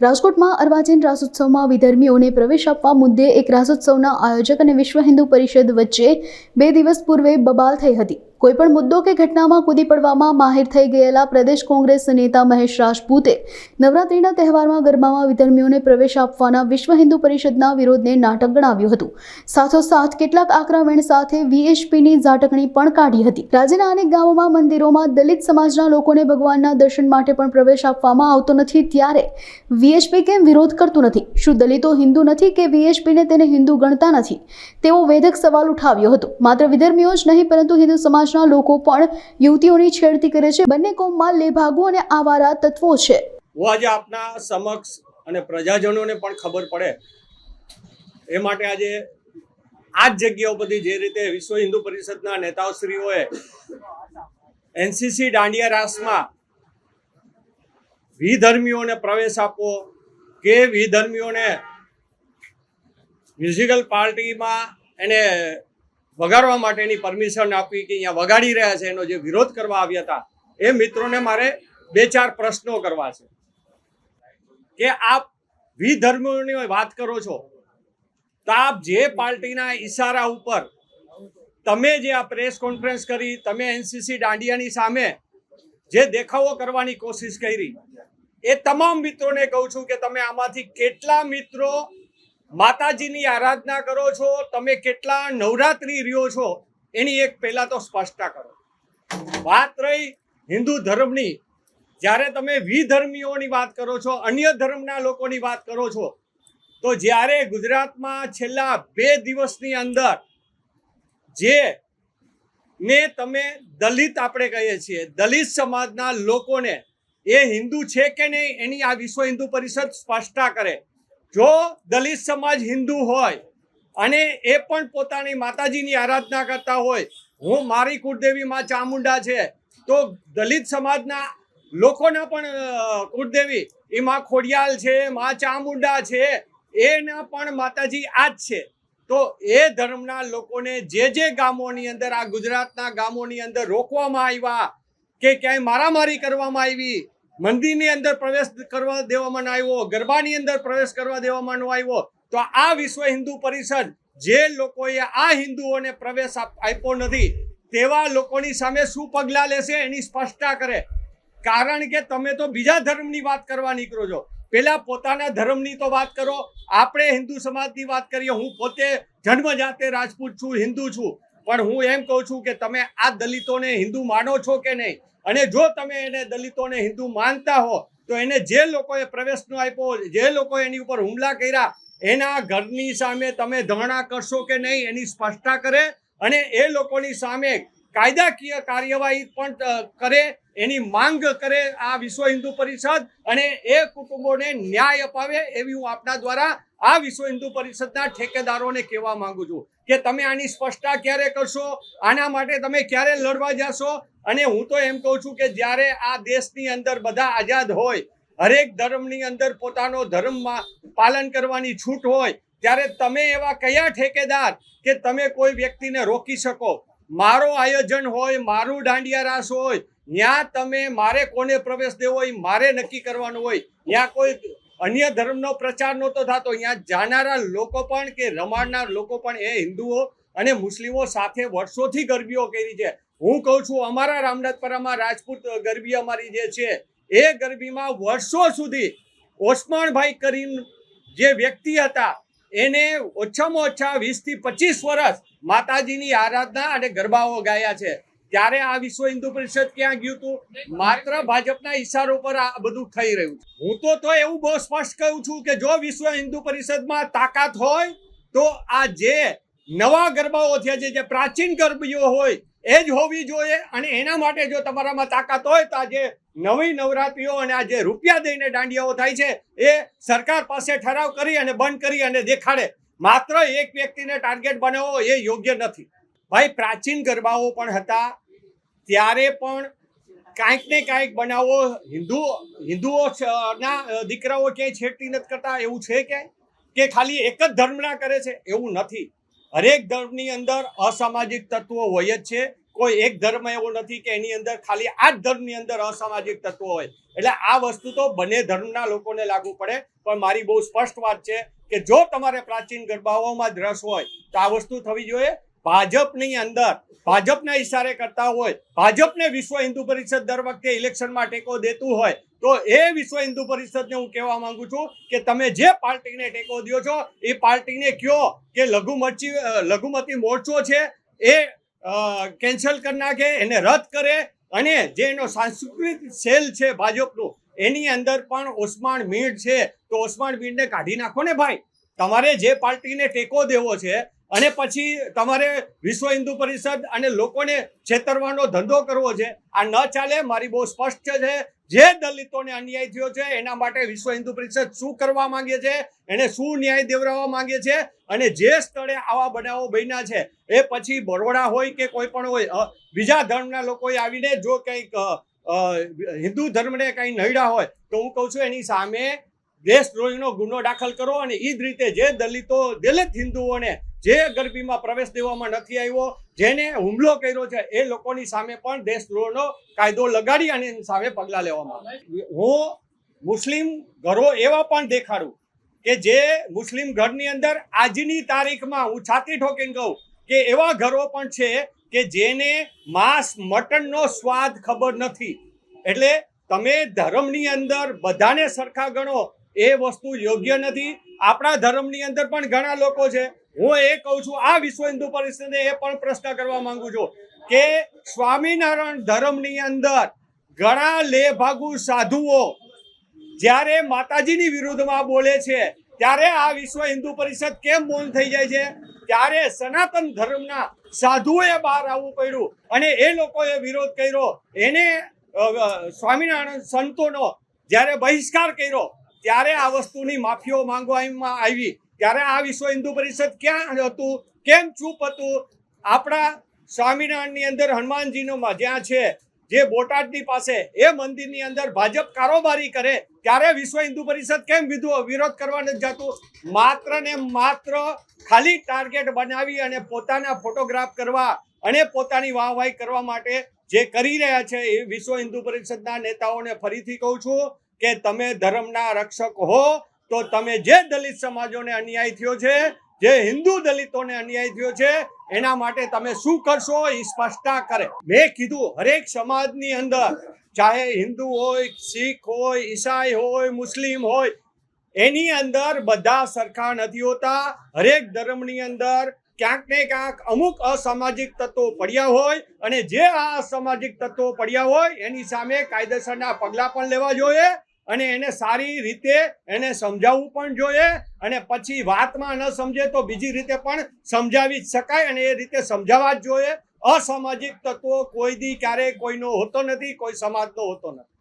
રાજકોટમાં અર્વાચીન રાસોત્સવમાં વિધર્મીઓને પ્રવેશ આપવા મુદ્દે એક રાસોત્સવના આયોજક અને વિશ્વ હિન્દુ પરિષદ વચ્ચે બે દિવસ પૂર્વે બબાલ થઈ હતી. કોઈપણ મુદ્દો કે ઘટનામાં કૂદી પડવામાં માહિર થઈ ગયેલા પ્રદેશ કોંગ્રેસ નેતા મહેશ રાજપૂતે નવરાત્રિના તહેવારમાં ગરબામાં વિધર્મીઓને પ્રવેશ આપવાના વિશ્વ હિન્દુ પરિષદના વિરોધને નાટક ગણાવ્યું હતું. સાથોસાથ કેટલાક આક્રમણ સાથે વીએચપીની ઝાટકણી પણ કાઢી હતી. રાજ્યના અનેક ગામોમાં મંદિરોમાં દલિત સમાજના લોકોને ભગવાનના દર્શન માટે પણ પ્રવેશ આપવામાં આવતો નથી ત્યારે વીએચપી કેમ વિરોધ કરતું નથી? શું દલિતો હિન્દુ નથી કે વીએચપીને તેને હિન્દુ ગણતા નથી? તેવો વેધક સવાલ ઉઠાવ્યો હતો. માત્ર વિધર્મીઓ જ નહીં, પરંતુ હિન્દુ સમાજના લોકો પણ યુવતીઓની છેડતી કરે છે. બંને કોમમાં લેભાગુ અને આવારા તત્વો છે. હું આજે આપના સમક્ષ અને પ્રજાજનોને પણ ખબર પડે. એ માટે આજે આ જ જગ્યાઓ બધી જે રીતે વિશ્વ હિન્દુ પરિષદના નેતાઓશ્રીઓએ એનસીસી દાંડિયા રાસમાં વિધર્મીઓને પ્રવેશ આપવો કે વિધર્મીઓને મ્યુઝિકલ પાર્ટીમાં એને વગાડવા માટેની પરમિશન આપી કે અહીંયા વગાડી રહ્યા છે, એનો જે વિરોધ કરવા આવ્યા હતા, એ મિત્રોને મારે બે ચાર પ્રશ્નો કરવા છે. કે આપ વિધર્મીઓની વાત કરો છો, તો આપ જે પાર્ટીના ઈશારા ઉપર તમે જે આ પ્રેસ કોન્ફરન્સ કરી, તમે એનસીસી દાંડિયાની સામે જે દેખાવો કરવાની કોશિશ કરી, એ તમામ મિત્રોને કહું છું કે તમે આમાંથી કેટલા મિત્રો માતાજીની આરાધના કરો છો, તમે કેટલા નવરાત્રી રહ્યો છો, એની એક પહેલા તો સ્પષ્ટતા કરો. વાત રહી હિન્દુ ધર્મની. જ્યારે તમે વિધર્મીઓની વાત કરો છો, અન્ય ધર્મના લોકોની વાત કરો છો, તો જ્યારે ગુજરાતમાં છેલ્લા બે દિવસની અંદર જે ને તમે દલિત આપણે કહીએ છીએ, દલિત સમાજના લોકોને એ હિન્દુ છે કે નહીં, એની આ વિશ્વ હિન્દુ પરિષદ સ્પષ્ટતા કરે. જો દલિત સમાજ હિન્દુ હોય અને એ પણ પોતાની માતાજીની આરાધના કરતા હોય, હું મારી કુળદેવી માં ચામુંડા છે, તો દલિત સમાજના લોકોના પણ કુળદેવી એ માં ખોડિયાલ છે માં ચામુંડા છે, એના પણ માતાજી આ જ છે. તો એ ધર્મના લોકોને જે જે ગામોની અંદર, આ ગુજરાતના ગામોની અંદર રોકવામાં આવ્યા કે ક્યાંય મારામારી કરવામાં આવી મંદિરની અંદર પ્રવેશ કરવા દેવામાં આવ્યો, ગરબાની અંદર પ્રવેશ કરવા દેવામાં આવ્યો, તો આ વિશ્વ હિન્દુ પરિષદ જે લોકોએ આ હિન્દુઓને પ્રવેશ આપ- આપ્યો નથી, તેવા લોકોની સામે શું પગલાં લેશે એની સ્પષ્ટતા કરે. કારણ કે તમે તો બીજા ધર્મની વાત કરવા નીકળો છો. પેલા પોતાના ધર્મની તો વાત કરો. આપણે હિન્દુ સમાજની વાત કરીએ. હું પોતે જન્મજાતે રાજપૂત છું, હિન્દુ છું. પણ હું એમ કહું છું કે તમે આ દલિતોને હિન્દુ માનો છો કે નહીં? અને જો તમે એને દલિતોને હિન્દુ માનતા હો, તો એને જે લોકોએ પ્રવેશનો આપ્યો, જે લોકો એની ઉપર હુમલા કર્યા, એના ઘરની સામે તમે ધરણા કરશો કે નહીં એની સ્પષ્ટતા કરે અને એ લોકોની સામે કાયદાકીય કાર્યવાહી પણ કરે, એની માંગ કરે આ વિશ્વ હિન્દુ પરિષદ અને એ કુટુંબોને ન્યાય અપાવે એવી હું આપના દ્વારા આ વિશ્વ હિન્દુ પરિષદના ઠેકેદારોને કહેવા માંગુ છું. કે તમે આની સ્પષ્ટતા ક્યારે કરશો? આના માટે તમે ક્યારે લડવા જશો? અને હું તો એમ કહું છું કે જ્યારે આ દેશની અંદર બધા આઝાદ હોય, હરેક ધર્મની અંદર પોતાનો ધર્મમાં પાલન કરવાની છૂટ હોય, ત્યારે તમે એવા કયા ઠેકેદાર કે તમે કોઈ વ્યક્તિને રોકી શકો? મારો આયોજન હોય, મારું દાંડિયા રાસ હોય ત્યાં તમે, મારે કોને પ્રવેશ દેવો હોય, મારે નક્કી કરવાનું હોય. ત્યાં કોઈ અન્ય ધર્મનો પ્રચાર નહોતો થતો. અહીંયા જાનારા લોકો પણ કે રમાડનાર લોકો પણ એ હિન્દુઓ અને મુસ્લિમો સાથે વર્ષોથી ગરબીઓ કરી છે. હું કહું છું, અમારા રામનાથપરામાં રાજપૂત ગરબી અમારી જે છે, એ ગરબીમાં વર્ષો સુધી ઓસમાણભાઈ કરીને જે વ્યક્તિ હતા, એને ઓછામાં ઓછા વીસથી પચીસ વર્ષ માતાજીની આરાધના અને ગરબાઓ ગાયા છે. ત્યારે આ વિશ્વ હિન્દુ પરિષદ ક્યાં ગયું હતું? માત્ર ભાજપના ઈશારો પર આ બધું થઈ રહ્યું છે. હું તો તો એવું બહુ સ્પષ્ટ કહું છું કે જો વિશ્વ હિન્દુ પરિષદમાં તાકાત હોય, તો આ જે નવા ગરબાઓ થયા છે, જે પ્રાચીન ગરબીઓ હોય, એ જ હોવી જોઈએ. અને એના માટે જો તમારામાં તાકાત હોય, તો આજે નવી નવરાત્રીઓ અને આ જે રૂપિયા દઈને દાંડિયાઓ થાય છે, એ સરકાર પાસે ઠરાવ કરી અને બંધ કરી અને દેખાડે. માત્ર એક વ્યક્તિને ટાર્ગેટ બનાવવો એ યોગ્ય નથી. ભાઈ, પ્રાચીન ગરબાઓ પણ હતા. ત્યારે પણ કાંઈક ને કાંઈક બનાવો, હિન્દુ, હિન્દુઓ ના દીકરાઓ ક્યાંય છેડતી નથી કરતા, એવું છે ક્યાંય? કે ખાલી એક જ ધર્મના કરે છે? એવું નથી. હરેક ધર્મની અંદર અસામાજિક તત્વો હોય જ છે. કોઈ એક ધર્મ એવો નથી કે એની અંદર ખાલી આ જ ધર્મની અંદર અસામાજિક તત્વો હોય. એટલે આ વસ્તુ તો બંને ધર્મના લોકોને લાગુ પડે. પણ મારી બહુ સ્પષ્ટ વાત છે કે જો તમારે પ્રાચીન ગરબાઓમાં જ રસ હોય, તો આ વસ્તુ થવી જોઈએ. ભાજપની અંદર, ભાજપના ઈશારે કરતા હોય, ભાજપને વિશ્વ હિન્દુ પરિષદ દર વખતે ઇલેક્શનમાં ટેકો દેતું હોય, તો એ વિશ્વ હિન્દુ પરિષદને હું કહેવા માંગુ છું કે તમે જે પાર્ટીને ટેકો દો છો, એ પાર્ટીને કયો કે લઘુમતી લઘુમતી મોરચો છે, એ કેન્સલ કરી નાખે, એને રદ કરે, અને જે એનો સાંસ્કૃતિક સેલ છે ભાજપનું, એની અંદર પણ ઓસમાણ મીણ છે, તો ઓસમાણ મીણને કાઢી નાખો ને ભાઈ. તમારે જે પાર્ટીને ટેકો દેવો છે અને પછી તમારે વિશ્વ હિન્દુ પરિષદ અને લોકોને છેતરવાનો ધંધો કરવો છે. આ ન ચાલે, મારી બહુ સ્પષ્ટ છે. જે દલિતોને અન્યાય થયો છે, એના માટે વિશ્વ હિન્દુ પરિષદ શું કરવા માંગે છે? એને શું ન્યાય દેવડાવવા માંગે છે? અને જે સ્થળે આવા બનાવો બન્યા છે, એ પછી બરોડા હોય કે કોઈ પણ હોય બીજા ધર્મના લોકોએ આવીને જો કંઈક હિન્દુ ધર્મને કંઈ નડ્યા હોય, તો હું કહું છું એની સામે દેશદ્રોહીનો ગુનો દાખલ કરો અને એ જ રીતે જે દલિતો, દલિત હિન્દુઓને જે ગરબીમાં પ્રવેશ દેવામાં નથી આવ્યો, જેને હુમલો કર્યો છે, એ લોકોની સામે પણ દેશદ્રોહનો કાયદો લગાડી અને એની સામે પગલાં લેવામાં આવે. હું મુસ્લિમ ઘરો એવા પણ દેખાડું કે જે મુસ્લિમ ઘરની અંદર આજની તારીખમાં હું છાતી ઠોકીને કહું કે એવા ઘરો પણ છે કે જેને માંસ મટનનો સ્વાદ ખબર નથી. એટલે તમે ધર્મની અંદર બધાને સરખા ગણો, એ વસ્તુ યોગ્ય નથી. આપણા ધર્મની અંદર પણ ઘણા લોકો છે. હું એ કહું છું, આ વિશ્વ હિન્દુ પરિષદને એ પણ પ્રશ્ન કરવા માંગુ છું કે સ્વામિનારાયણ ધર્મની અંદર ઘણા લેભાગુ સાધુઓ જ્યારે માતાજીની વિરુદ્ધમાં બોલે છે, ત્યારે આ વિશ્વ હિન્દુ પરિષદ કેમ મૌન થઈ જાય છે? ત્યારે સનાતન ધર્મના સાધુઓએ બહાર આવવું પડ્યું અને એ લોકોએ વિરોધ કર્યો. એને સ્વામિનારાયણ સંતોનો જ્યારે બહિષ્કાર કર્યો, ત્યારે આ વસ્તુની માફીઓ માંગવામાં આવી. ત્યારે આ વિશ્વ હિન્દુ પરિષદ ક્યાં હતું? કેમ ચૂપ હતું? આપણા સ્વામિનારાયણની અંદર હનુમાનજીનોમાં જ્યાં છે, જે બોટાદની પાસે, એ મંદિરની અંદર ભાજપ કારોબારી કરે, ત્યારે વિશ્વ હિન્દુ પરિષદ કેમ વિધુ- વિરોધ કરવા નથી જતું? માત્ર ને માત્ર ખાલી ટાર્ગેટ બનાવી અને પોતાના ફોટોગ્રાફ કરવા અને પોતાની વાહવાહી કરવા માટે જે કરી રહ્યા છે, એ વિશ્વ હિન્દુ પરિષદના નેતાઓને ફરીથી કહું છું કે તમે ધર્મના રક્ષક હો તો તમે જે દલિત સમાજોને અન્યાય થયો છે, જે હિન્દુ દલિતોને અન્યાય થયો છે, એના માટે તમે શું કરશો એ સ્પષ્ટતા કરે. મેં કીધું, હરેક સમાજની અંદર, ચાહે હિન્દુ હોય, શીખ હોય, ઈસાઈ હોય, મુસ્લિમ હોય, એની અંદર બધા સરખા નથી હોતા. હરેક ધર્મની અંદર ક્યાંક ને ક્યાંક અમુક અસામાજિક તત્વો પડ્યા હોય અને જે આ અસામાજિક તત્વો પડ્યા હોય, એની સામે કાયદેસરના પગલાં પણ લેવા જોઈએ. અને એને સારી રીતે એને સમજાવવું પણ જોઈએ અને પછી વાતમાં ન સમજે તો બીજી રીતે પણ સમજાવી જ શકાય અને એ રીતે સમજાવવા જ જોઈએ. અસામાજિક તત્વો કોઈ દી ક્યારેય કોઈનો હોતો નથી, કોઈ સમાજનો હોતો નથી.